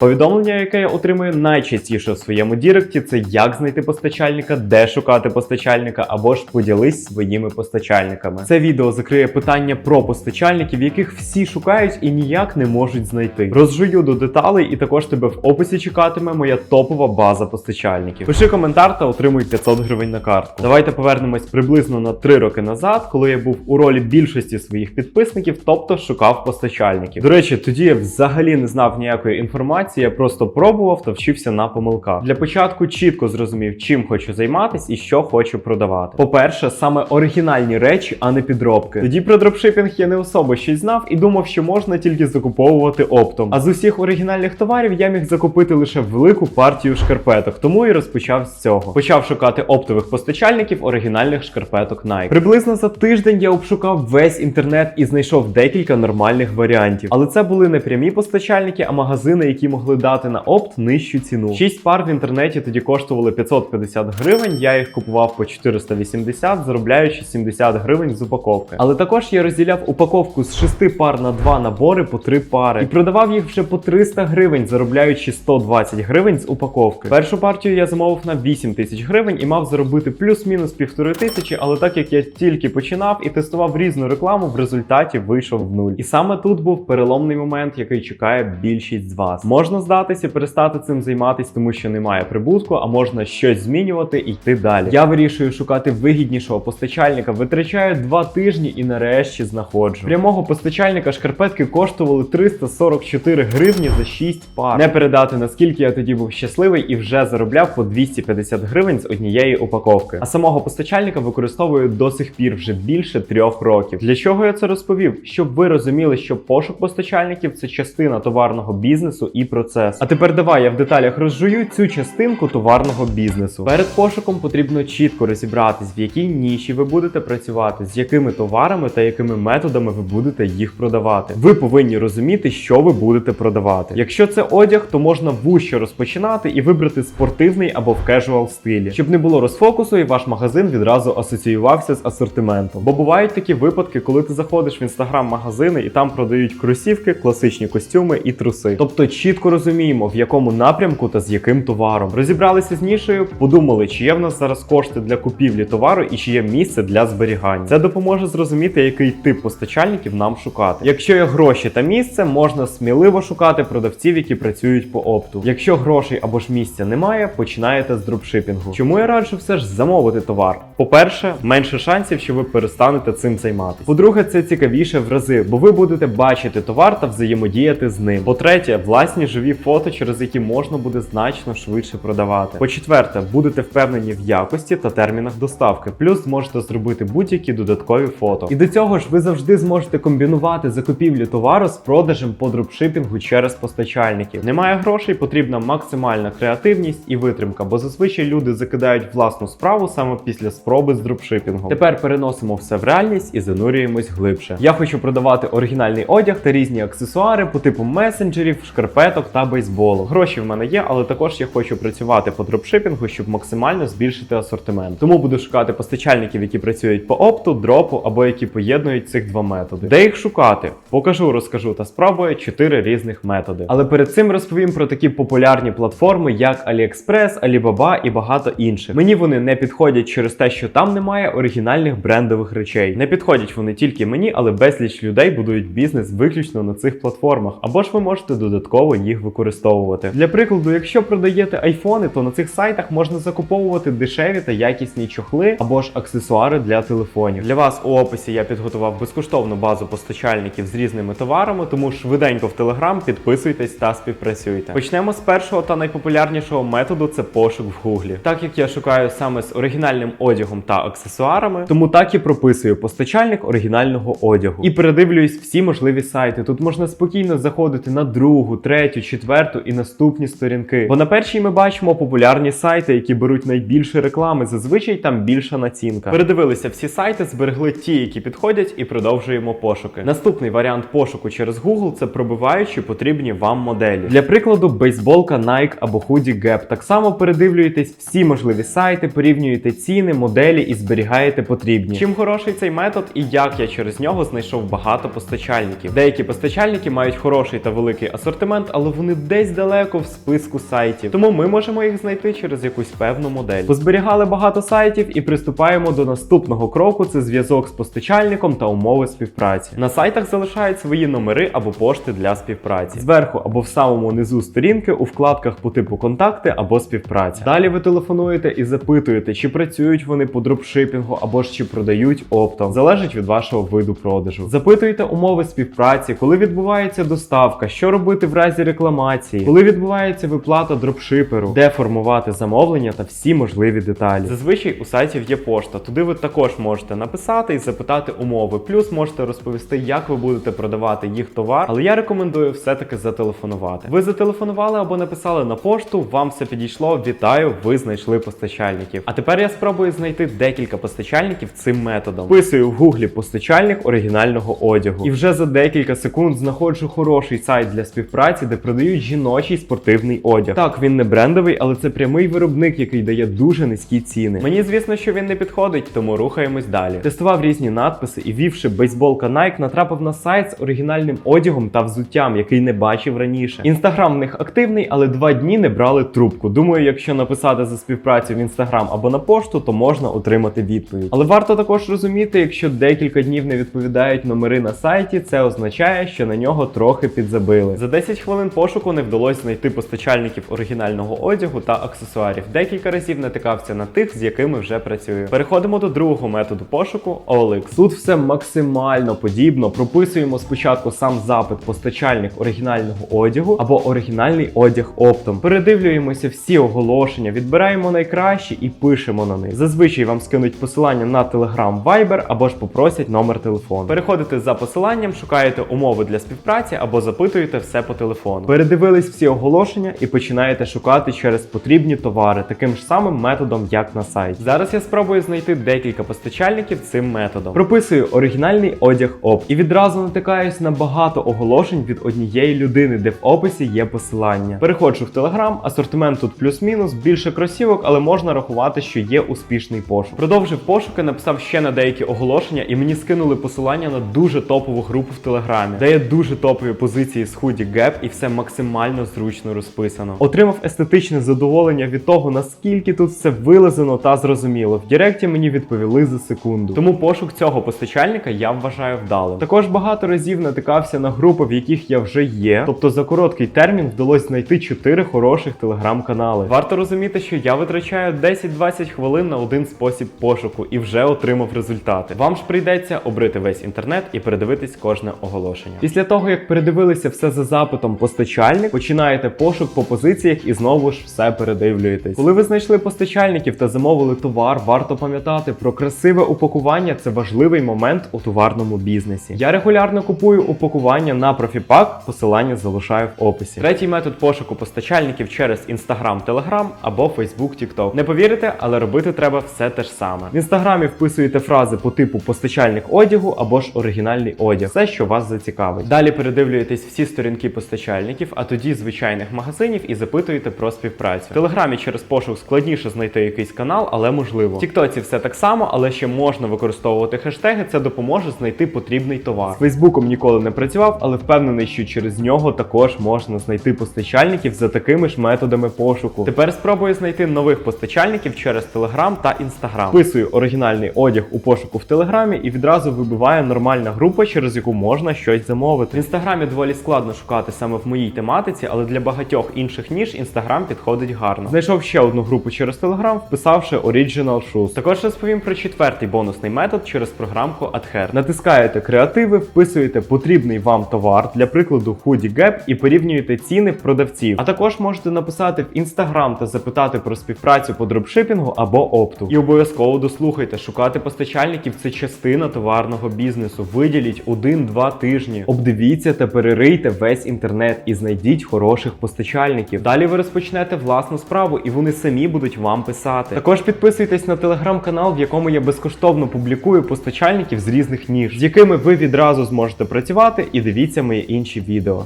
Повідомлення, яке я отримую найчастіше в своєму діректі, це як знайти постачальника, де шукати постачальника, або ж поділись своїми постачальниками. Це відео закриє питання про постачальників, яких всі шукають і ніяк не можуть знайти. Розжую до деталей, і також тебе в описі чекатиме моя топова база постачальників. Пиши коментар та отримуй 500 гривень на картку. Давайте повернемось приблизно на 3 роки назад, коли я був у ролі більшості своїх підписників, тобто шукав постачальників. До речі, тоді я взагалі не знав ніякої інформації, я просто пробував та вчився на помилках. Для початку чітко зрозумів, чим хочу займатись і що хочу продавати. По-перше, саме оригінальні речі, а не підробки. Тоді про дропшипінг я не особо щось знав і думав, що можна тільки закуповувати оптом. А з усіх оригінальних товарів я міг закупити лише велику партію шкарпеток, тому і розпочав з цього. Почав шукати оптових постачальників оригінальних шкарпеток Nike. Приблизно за тиждень я обшукав весь інтернет і знайшов декілька нормальних варіантів. Але це були не прямі постачальники, а магазини, які могли дати на опт нижчу ціну. Шість пар в інтернеті тоді коштували 550 гривень. Я їх купував по 480, заробляючи 70 гривень з упаковки. Але також я розділяв упаковку з 6 пар на 2 набори по 3 пари і продавав їх вже по 300 гривень, заробляючи 120 гривень з упаковки. Першу партію я замовив на 8 тисяч гривень і мав заробити плюс-мінус півтори тисячі, але так як я тільки починав і тестував різну рекламу, в результаті вийшов в нуль. І саме тут був переломний момент, який чекає більшість з вас. Можна здатися і перестати цим займатися, тому що немає прибутку, а можна щось змінювати і йти далі. Я вирішую шукати вигіднішого постачальника, витрачаю два тижні і нарешті знаходжу. Прямого постачальника шкарпетки коштували 344 гривні за 6 пар. Не передати наскільки я тоді був щасливий і вже заробляв по 250 гривень з однієї упаковки. А самого постачальника використовую до сих пір вже більше трьох років. Для чого я це розповів? Щоб ви розуміли, що пошук постачальників це частина товарного бізнесу і процесу. А тепер давай я в деталях розжую цю частинку товарного бізнесу. Перед пошуком потрібно чітко розібратись, в якій ніші ви будете працювати, з якими товарами та якими методами ви будете їх продавати. Ви повинні розуміти, що ви будете продавати. Якщо це одяг, то можна вуще розпочинати і вибрати спортивний або в кежуал стилі, щоб не було розфокусу, і ваш магазин відразу асоціювався з асортиментом. Бо бувають такі випадки, коли ти заходиш в інстаграм-магазини і там продають кросівки, класичні костюми і труси. Тобто чітко розуміємо, в якому напрямку та з яким товаром. Розібралися з нішею, подумали, чи є в нас зараз кошти для купівлі товару і чи є місце для зберігання. Це допоможе зрозуміти, який тип постачальників нам шукати. Якщо є гроші та місце, можна сміливо шукати продавців, які працюють по опту. Якщо грошей або ж місця немає, починаєте з дропшипінгу. Чому я раджу все ж замовити товар? По-перше, менше шансів, що ви перестанете цим займатися. По-друге, це цікавіше в рази, бо ви будете бачити товар та взаємодіяти з ним. По-третє, власні живі фото, через які можна буде значно швидше продавати. По-четверте, будете впевнені в якості та термінах доставки. Плюс зможете зробити будь-які додаткові фото. І до цього ж ви завжди зможете комбінувати закупівлю товару з продажем по дропшипінгу через постачальників. Немає грошей, потрібна максимальна креативність і витримка, бо зазвичай люди закидають власну справу саме після спроби з дропшипінгом. Тепер переносимо все в реальність і занурюємось глибше. Я хочу продавати оригінальний одяг та різні аксесуари по типу месенджерів, шкарпеток та бейсболу. Гроші в мене є, але також я хочу працювати по дропшипінгу, щоб максимально збільшити асортимент. Тому буду шукати постачальників, які працюють по опту, дропу або які поєднують цих два методи. Де їх шукати? Покажу, розкажу та спробую чотири різних методи. Але перед цим розповім про такі популярні платформи, як AliExpress, Alibaba і багато інших. Мені вони не підходять через те, що там немає оригінальних брендових речей. Не підходять вони тільки мені, але безліч людей будують бізнес виключно на цих платформах, або ж ви можете додатково їх використовувати. Для прикладу, якщо продаєте айфони, то на цих сайтах можна закуповувати дешеві та якісні чохли або ж аксесуари для телефонів. Для вас у описі я підготував безкоштовну базу постачальників з різними товарами, тому швиденько в Telegram підписуйтесь та співпрацюйте. Почнемо з першого та найпопулярнішого методу це пошук в Гуглі. Так як я шукаю саме з оригінальним одягом та аксесуарами, тому так і прописую постачальник оригінального одягу і передивлююсь всі можливі сайти. Тут можна спокійно заходити на другу, третю, четверту і наступні сторінки. Бо на першій ми бачимо популярні сайти, які беруть найбільше реклами. Зазвичай там більша націнка. Передивилися всі сайти, зберегли ті, які підходять, і продовжуємо пошуки. Наступний варіант пошуку через Google це пробиваючи потрібні вам моделі. Для прикладу, бейсболка Nike або худі Gap. Так само передивлюєтесь всі можливі сайти, порівнюєте ціни, моделі і зберігаєте потрібні. Чим хороший цей метод і як я через нього знайшов багато постачальників. Деякі постачальники мають хороший та великий асортимент, але але вони десь далеко в списку сайтів. Тому ми можемо їх знайти через якусь певну модель. Позберігали багато сайтів і приступаємо до наступного кроку: це зв'язок з постачальником та умови співпраці. На сайтах залишають свої номери або пошти для співпраці. Зверху або в самому низу сторінки у вкладках по типу контакти або співпраця. Далі ви телефонуєте і запитуєте, чи працюють вони по дропшипінгу або ж чи продають оптом. Залежить від вашого виду продажу. Запитуєте умови співпраці, коли відбувається доставка, що робити в разі рекламації, коли відбувається виплата дропшиперу, де формувати замовлення та всі можливі деталі. Зазвичай у сайтів є пошта. Туди ви також можете написати і запитати умови. Плюс можете розповісти, як ви будете продавати їх товар. Але я рекомендую все-таки зателефонувати. Ви зателефонували або написали на пошту, вам все підійшло. Вітаю, ви знайшли постачальників. А тепер я спробую знайти декілька постачальників цим методом. Вписую в гуглі постачальник оригінального одягу. І вже за декілька секунд знаходжу хороший сайт для співпраці, де продають жіночий спортивний одяг. Так, він не брендовий, але це прямий виробник, який дає дуже низькі ціни. Мені звісно, що він не підходить, тому рухаємось далі. Тестував різні надписи і вівши бейсболка Nike, натрапив на сайт з оригінальним одягом та взуттям, який не бачив раніше. Інстаграм в них активний, але два дні не брали трубку. Думаю, якщо написати за співпрацю в інстаграм або на пошту, то можна отримати відповідь. Але варто також розуміти, якщо декілька днів не відповідають номери на сайті, це означає, що на нього трохи підзабили. За 10 хвилин пошуку не вдалося знайти постачальників оригінального одягу та аксесуарів. Декілька разів натикався на тих, з якими вже працюю. Переходимо до другого методу пошуку OLX. Тут все максимально подібно. Прописуємо спочатку сам запит постачальник оригінального одягу або оригінальний одяг оптом. Передивлюємося всі оголошення, відбираємо найкращі і пишемо на них. Зазвичай вам скинуть посилання на Telegram Viber або ж попросять номер телефону. Переходите за посиланням, шукаєте умови для співпраці або запитуєте все по телефону. Передивились всі оголошення і починаєте шукати через потрібні товари таким ж самим методом, як на сайті. Зараз я спробую знайти декілька постачальників цим методом. Прописую оригінальний одяг оп і відразу натикаюсь на багато оголошень від однієї людини, де в описі є посилання. Переходжу в Telegram, асортимент тут плюс-мінус, більше кросівок, але можна рахувати, що є успішний пошук. Продовжив пошуки, написав ще на деякі оголошення, і мені скинули посилання на дуже топову групу в Телеграмі, де є дуже топові позиції з худі Gap і все максимально зручно розписано. Отримав естетичне задоволення від того, наскільки тут все вилазено та зрозуміло. В Директі мені відповіли за секунду. Тому пошук цього постачальника я вважаю вдалим. Також багато разів натикався на групи, в яких я вже є. Тобто за короткий термін вдалося знайти 4 хороших телеграм-канали. Варто розуміти, що я витрачаю 10-20 хвилин на один спосіб пошуку і вже отримав результати. Вам ж прийдеться обрити весь інтернет і передивитись кожне оголошення. Після того, як передивилися все за запитом постачальник, починаєте пошук по позиціях і знову ж все передивлюєтесь. Коли ви знайшли постачальників та замовили товар, варто пам'ятати про красиве упакування. Це важливий момент у товарному бізнесі. Я регулярно купую упакування на профіпак, посилання залишаю в описі. Третій метод пошуку постачальників через Instagram, Telegram або Facebook, TikTok. Не повірите, але робити треба все те ж саме. В інстаграмі вписуєте фрази по типу постачальник одягу або ж оригінальний одяг, все, що вас зацікавить. Далі передивлюєтесь всі сторінки постачальників, а тоді звичайних магазинів і запитуєте про співпрацю. В Телеграмі через пошук складніше знайти якийсь канал, але можливо. В Тіктоці все так само, але ще можна використовувати хештеги. Це допоможе знайти потрібний товар. З Фейсбуком ніколи не працював, але впевнений, що через нього також можна знайти постачальників за такими ж методами пошуку. Тепер спробую знайти нових постачальників через Telegram та Instagram. Вписую оригінальний одяг у пошуку в Телеграмі і відразу вибиває нормальна група, через яку можна щось замовити. В інстаграмі доволі складно шукати саме в моїй тематиці, але для багатьох інших ніж інстаграм підходить гарно. Знайшов ще одну групу через Телеграм, вписавши Original Shoes. Також розповім про четвертий бонусний метод через програмку AdHair. Натискаєте креативи, вписуєте потрібний вам товар, для прикладу Hoodie Gap, і порівнюєте ціни продавців. А також можете написати в інстаграм та запитати про співпрацю по дропшипінгу або опту. І обов'язково дослухайте, шукати постачальників це частина товарного бізнесу. Виділіть один-два тижні. Обдивіться та перерийте весь інтернет і знайдіть хороших постачальників. Далі ви розпочнете власну справу, і вони самі будуть вам писати. Також підписуйтесь на телеграм-канал, в якому я безкоштовно публікую постачальників з різних ніж, з якими ви відразу зможете працювати, і дивіться мої інші відео.